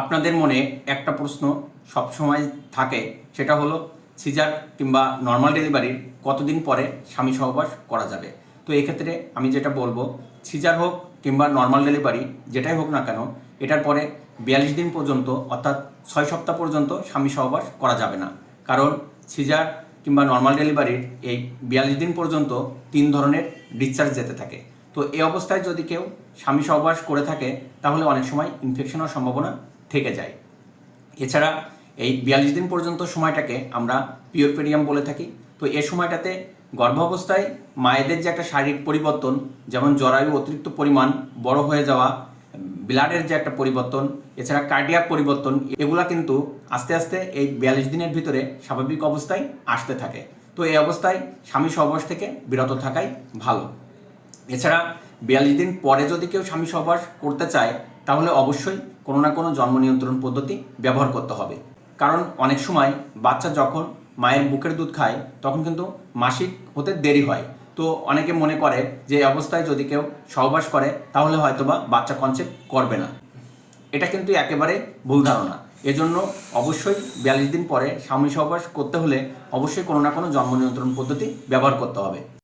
আপনাদের মনে একটা প্রশ্ন সবসময় থাকে, সেটা হলো, সিজার কিংবা নর্মাল ডেলিভারির কতদিন পরে স্বামী সহবাস করা যাবে? তো এক্ষেত্রে আমি যেটা বলব, সিজার হোক কিংবা নর্মাল ডেলিভারি যেটাই হোক না কেন, এটার পরে বিয়াল্লিশ দিন পর্যন্ত, অর্থাৎ ছয় সপ্তাহ পর্যন্ত স্বামী সহবাস করা যাবে না। কারণ সিজার কিংবা নর্মাল ডেলিভারির এই বিয়াল্লিশ দিন পর্যন্ত তিন ধরনের ডিসচার্জ যেতে থাকে। তো এই অবস্থায় যদি কেউ স্বামী সহবাস করে থাকে, তাহলে অনেক সময় ইনফেকশন হওয়ার সম্ভাবনা থেকে যায়। এছাড়া এই বিয়াল্লিশ দিন পর্যন্ত সময়টাকে আমরা পিওরপেরিয়াম বলে থাকি। তো এ সময়টাতে গর্ভাবস্থায় মায়েদের যে একটা শারীরিক পরিবর্তন, যেমন জরায়ু অতিরিক্ত পরিমাণ, বড় হয়ে যাওয়া, ব্লাডের যে একটা পরিবর্তন, এছাড়া কার্ডিয়াক পরিবর্তন, এগুলা কিন্তু আস্তে আস্তে এই বিয়াল্লিশ দিনের ভিতরে স্বাভাবিক অবস্থায় আসতে থাকে। তো এই অবস্থায় স্বামী সহবাস থেকে বিরত থাকাই ভালো। এছাড়া বিয়াল্লিশ দিন পরে যদি কেউ স্বামী সহবাস করতে চায়, তাহলে অবশ্যই কোনো না কোনো জন্ম নিয়ন্ত্রণ পদ্ধতি ব্যবহার করতে হবে। কারণ অনেক সময় বাচ্চা যখন মায়ের বুকের দুধ খায়, তখন কিন্তু মাসিক হতে দেরি হয়। তো অনেকে মনে করে যে অবস্থায় যদি কেউ সহবাস করে, তাহলে হয়তোবা বাচ্চা কনসেপ্ট করবে না। এটা কিন্তু একেবারে ভুল ধারণা। এজন্য অবশ্যই বিয়াল্লিশ দিন পরে স্বামী সহবাস করতে হলে অবশ্যই কোনো না কোনো জন্ম নিয়ন্ত্রণ পদ্ধতি ব্যবহার করতে হবে।